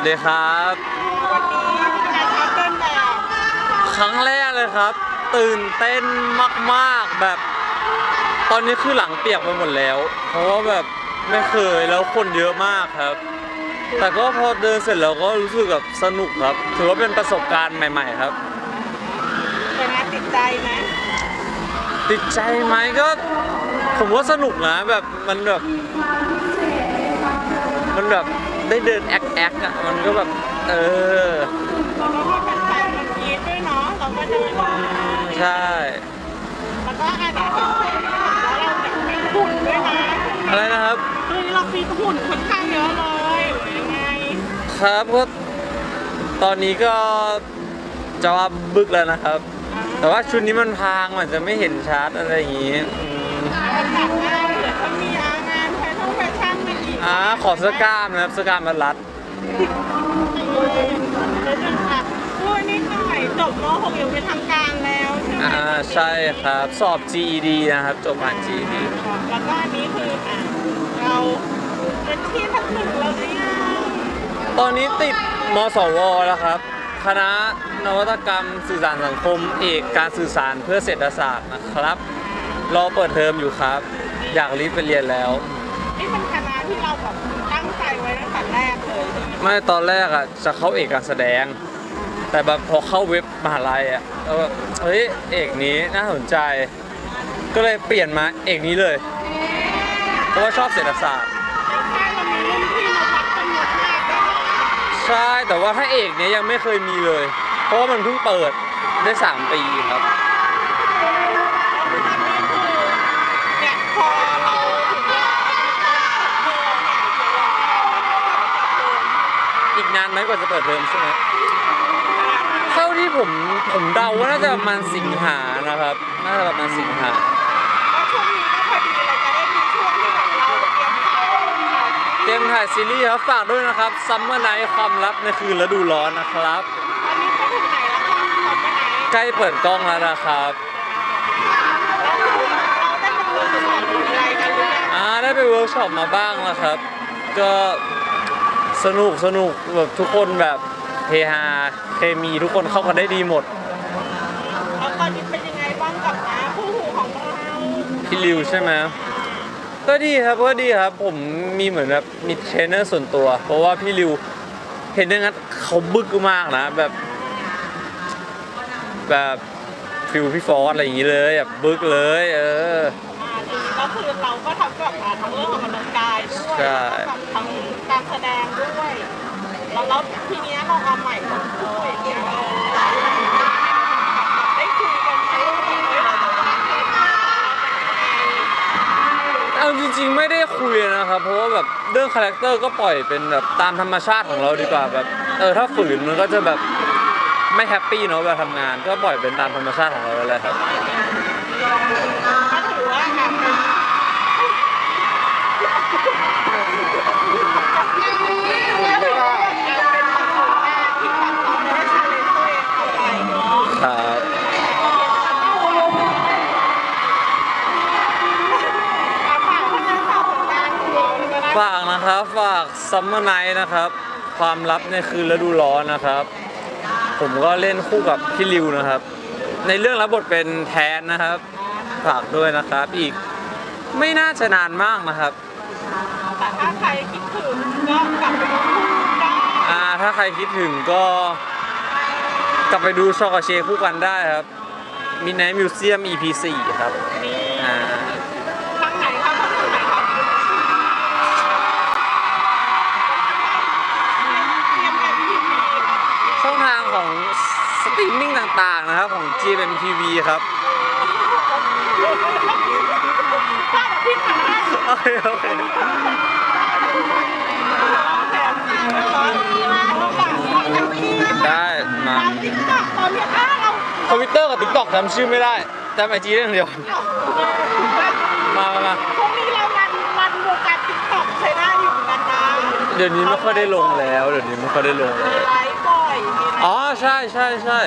วัสดีครับ วันนี้การคัดเต้นแบบครั้งแรกเลยครับ ตื่นเต้นมากๆแบบ ตอนนี้คือหลังเปียกไปหมดแล้ว เพราะว่าแบบไม่เคยแล้วคนเยอะมากครับ แต่ก็พอเดินเสร็จแล้วก็รู้สึกแบบสนุกครับ ถือว่าเป็นประสบการณ์ใหม่ ๆ ครับ เป็นไงติดใจไหมติดใจไหมก็ ผมว่าสนุกนะแบบมันแบบ มันแบบ ได้เดินแอคแอคอะมันก็แบบ เออแล้วก็แฟนๆมันกรี๊ดด้วยเนาะเราก็เดินมาใช่แล้วก็อันนี้แล้วเราแบบมีหุ่นด้วยนะอะไรนะครับเฮ้ยเรามีหุ่นค่อนข้างเยอะเลยหรือยังไงครับก็ตอนนี้ก็จะว่าบึกแล้วนะครับ แต่ว่าชุดนี้มันพรางมันจะไม่เห็นชัดอะไรอย่างงี้อืมอันดับหน้า อีกอ่าขอเสื้อกล้ามนะครับเสื้อกล้ามมันรัดเดี๋ยวจะค่ะพูดนิดหน่อยจบม .6 อยู่เป็นทางการแล้วใช่ไหมอ่าใช่ครับสอบ GED นะครับจบผ่าน GED แล้วก็อันนี้คืออะเราเป็นที่ทั้งหนึ่งแล้วหรือยังตอนนี้ติดมสวแล้วครับ คณะนวัตกรรมสื่อสารสังคม เอกการสื่อสารเพื่อเศรษฐศาสตร์นะครับ รอเปิดเทอมอยู่ครับ อยากรีบไปเรียนแล้วนี่เป็นคณะ ที่เราแบบตั้งใจไว้ตั้งแต่แรกเลยไม่ตอนแรกอะจะเข้าเอกการแสดง แต่แบบพอเข้าเว็บมหาลัยอะแล้วแบบเฮ้ยเอกนี้น่าสนใจ ก็เลยเปลี่ยนมาเอกนี้เลย เพราะว่าชอบเศรษฐศาสตร์ในค่ายเรามีรุ่นพี่นวัดเป็นหมดแรกด้วยใช่แต่ว่าถ้าเอกเนี้ยยังไม่เคยมีเลย เพราะว่ามันเพิ่งเปิดได้ 3 ปีครับ เนี่ยพอเราถึงเวลาเทอมเนี่ยเดี๋ยวเรา อีก นานไหมกว่าจะเปิดเทอมใช่ไหมเท่าที่ผมผมเดาว่าน่าจะประมาณสิงหานะครับ น่าจะประมาณสิงหา ก็ช่วงนี้ก็พอดีเราจะได้มีช่วงที่แบบเราเตรียมถ่ายเตรียมถ่ายซีรีส์ครับฝากด้วยนะครับซัมเมอร์ไนท์ความลับในคืนฤดูร้อนนะครับอันนี้ไปถึงไหนแล้วคะทำไปไหนใกล้เปิดกล้องแล้วนะครับ แล้วเราได้ไปดูสอนอะไรกันหรือยังอ่าได้ไปเวิร์กช็อปมาบ้างแล้วครับ ก็ สนุกสนุกแบบทุกคนแบบเฮฮาเคมีทุกคนเข้ากันได้ดีหมด แล้วตอนนี้เป็นยังไงบ้างกับน้าคู่หูของเราพี่ริวใช่ไหมก็ดีครับก็ดีครับ ผมมีเหมือนแบบมีเทรนเนอร์ส่วนตัว เพราะว่าพี่ริวเห็นได้งั้นเขาบึกมากนะแบบ แบบฟิลพี่ฟอสอะไรอย่างนี้เลยแบบบึกเลย เอออ่าทีนี้ ก็คือเราก็ทำแบบอ่าทั้งเรื่องออกกำลังกายด้วยใช่แล้วก็ทั้งการแสดงด้วยแล้วแล้วทีเนี้ยเราเอาใหม่หมดเลยเนี่ยเออได้คุยกันไหมว่าเฮ้ยเราจะวางแผนเราเป็นยังไงเอาจริงๆไม่ได้คุยนะครับ เพราะว่าแบบเรื่องคาแรคเตอร์ก็ปล่อยเป็นแบบตามธรรมชาติของเราดีกว่าแบบเออถ้าฝืนมันก็จะแบบไม่แฮปปี้เนาะเวลาทำงานก็ปล่อยเป็นตามธรรมชาติของเราไปเลยครับ ก็ถือว่าอะเป็นก็ถือว่าเป็นประสบการณ์ที่แบบเราได้ชาเลนจ์ตัวเองเข้าไปเนาะ ครับ ฝากนะครับฝากซัมเมอร์ไนท์นะครับ ความลับในคืนฤดูร้อนนะครับ ผมก็เล่นคู่กับพี่ริวนะครับ ในเรื่องรับบทเป็นแทนนะครับ ฝากด้วยนะครับ อีกไม่น่าจะนานมากนะครับแต่ถ้าใครคิดถึงก็กลับไปดูได้อ่าถ้าใครคิดถึงก็กลับไปดูชอกาเชคู่กันได้ครับมินไนท์มิวเซียม EP 4ครับนี่อ่า ทางไหนครับทางไหนครับเตรียมแอปทีวีครับ ช่องทางของส ตรีมมิ่งต่างๆนะครับของ GMMTV ครับถ้าพี่ทำได้โอเคโอเคแถมนะคะระหว่างทางแอปทีวีได้มาทางติ๊กต็อกตอนนี้อ้าวเราทวิตเตอร์กับ TikTok จำชื่อไม่ได้จำไอจีได้อย่างเดียว มามามาช่วงนี้เรารันรันวงการติ๊กต็อกใช้ได้อยู่เหมือนกันนะเดี๋ยวนี้ไม่ค่อยได้ลงแล้ว เดี๋ยวนี้ไม่ค่อยได้ลงแล้วมีไลฟ์บ่อยมีไลฟ์อ๋อ ใช่ใช่ใช่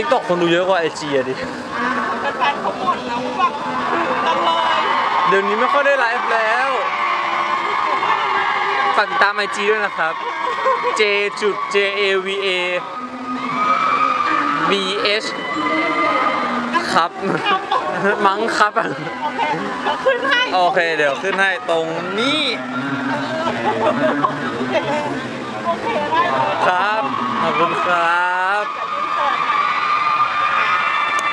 TikTok คนดูเยอะกว่าไอจีอะดิแฟนๆเขาบ่นนะว่าแบบกันเลยเดี๋ยวนี้ไม่ค่อยได้ไลฟ์แล้วจฝากติดตามไอจีด้วยนะครับ j จุด j a v a v h ครับ มั้งครับ โอเคเราขึ้นให้โอเคเดี๋ยวขึ้นให้ตรงนี้โอเคได้เลย ครับ ขอบคุณครับ